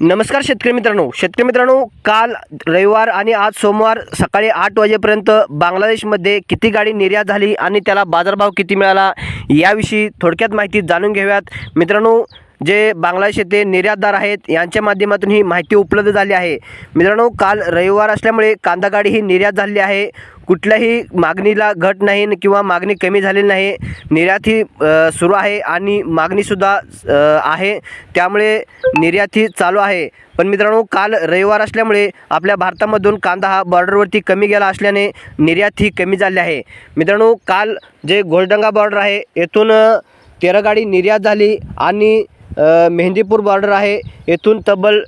नमस्कार शेतकरी मित्रांनो. शेतकरी मित्रांनो काल रविवार आणि आज सोमवार सकाळी आठ वाजेपर्यंत बांगलादेशमध्ये किती गाडी निर्यात झाली आणि त्याला बाजारभाव किती मिळाला याविषयी थोडक्यात माहिती जाणून घेऊयात. मित्रांनो जे बांगलादेश येथे निर्यातदार आहेत यांच्या माध्यमातून ही माहिती उपलब्ध झाली आहे. मित्रांनो काल रविवार असल्यामुळे कांदा गाडी ही निर्यात झाली आहे. कुठल्याही मागणीला घट नाही किंवा मागणी कमी झालेली नाही. निर्यात ही सुरू आहे आणि मागणीसुद्धा आहे. त्यामुळे निर्यात ही चालू आहे. पण मित्रांनो काल रविवार असल्यामुळे आपल्या भारतामधून कांदा हा बॉर्डरवरती कमी गेला असल्याने निर्यात ही कमी झाली आहे. मित्रांनो काल जे गोलडंगा बॉर्डर आहे येथून तेरा गाडी निर्यात झाली आणि मेहंदीपूर बॉर्डर आहे. येथून तब्बल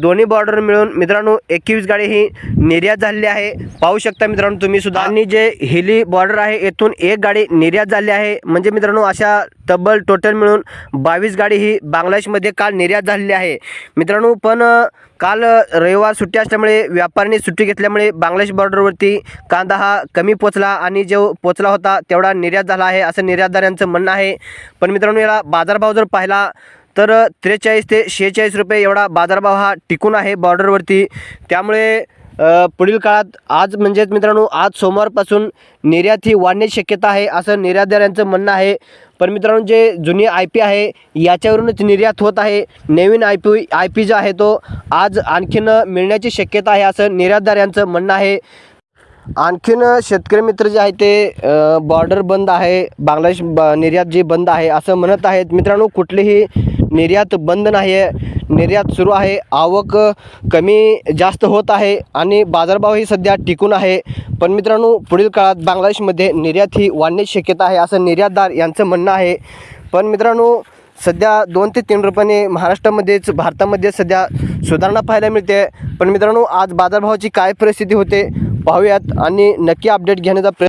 दोन्ही बॉर्डर मिळून मित्रांनो एकवीस गाडी ही निर्यात झालेली आहे. पाहू शकता मित्रांनो तुम्ही सुद्धा. आणि जे हिली बॉर्डर आहे येथून एक गाडी निर्यात झाली आहे. म्हणजे मित्रांनो अशा तब्बल टोटल मिळून बावीस गाडी ही बांगलादेशमध्ये काल निर्यात झालेली आहे. मित्रांनो पण काल रविवार सुट्टी असल्यामुळे व्यापाऱ्यांनी सुट्टी घेतल्यामुळे बांगलादेश बॉर्डरवरती कांदा हा कमी पोचला आणि जो पोचला होता तेवढा निर्यात झाला आहे असं निर्यातदारांचं म्हणणं आहे. पण मित्रांनो याला बाजारभाव जर पाहिला तर त्रेचाळीस ते शेहेचाळीस रुपये एवढा बाजारभाव हा टिकून आहे बॉर्डरवरती त्यामुळे पुढील काळात आज म्हणजेच मित्रांनो आज सोमवारपासून निर्यात ही वाढण्याची शक्यता आहे असं निर्यातदारांचं म्हणणं आहे. पण मित्रांनो जे जुनी आय पी आहे याच्यावरूनच निर्यात होत आहे. नवीन आय पी आय पी जो आहे तो आज आणखीन मिळण्याची शक्यता आहे असं निर्यातदार यांचं म्हणणं आहे. आणखीन शेतकरी मित्र जे आहे ते बॉर्डर बंद आहे बांगलादेश ब निर्यात जी बंद आहे असं म्हणत आहेत. मित्रांनो कुठलीही निर्यात बंद नाही आहे निर्यात सुरू आहे. आवक कमी जास्त होत आहे आणि बाजारभावही सध्या टिकून आहे. पण मित्रांनो पुढील काळात बांगलादेशमध्ये निर्यात ही वाढण्याची शक्यता आहे असं निर्यातदार यांचं म्हणणं आहे. पण मित्रांनो सध्या दोन ते तीन रुपयाने महाराष्ट्रामध्येच भारतामध्ये सध्या सुधारणा पाहायला मिळते. पण मित्रांनो आज बाजारभावाची काय परिस्थिती होते पाहूयात आणि नक्की अपडेट घेण्याचा प्रयत्न